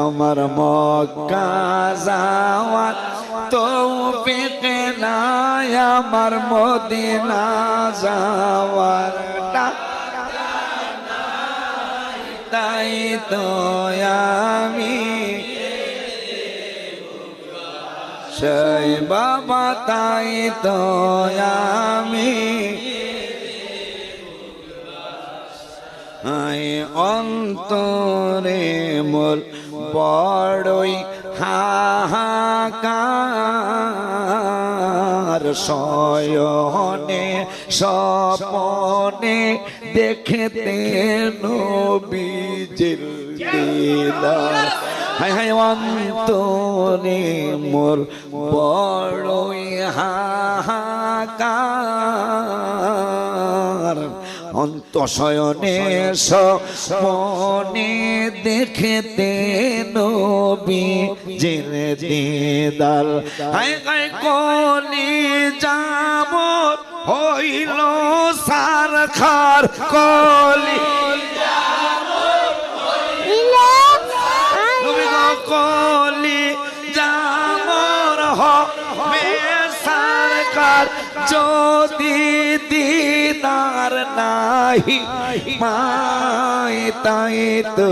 আমার মক্কা যাওয়ার তৌফিক নাই, আমার মদিনা যাওয়ার তাই তো আমি সেই বাবা, তাই তো আমি অন্তরে মোর বড়ই হাহাকার। সয়নে স্বপনে দেখতে নবীজির দিদার হাই হাই অন্তরে মোর বড়ই হাহাকার। অন্তশয়নে মনে দেখতে নবী জেনে দিদার হাই হাই কলি যাব? হইল সার খার কলি। কলি যামর হবে সরকার যদি দিদার নাই মাই তাই তো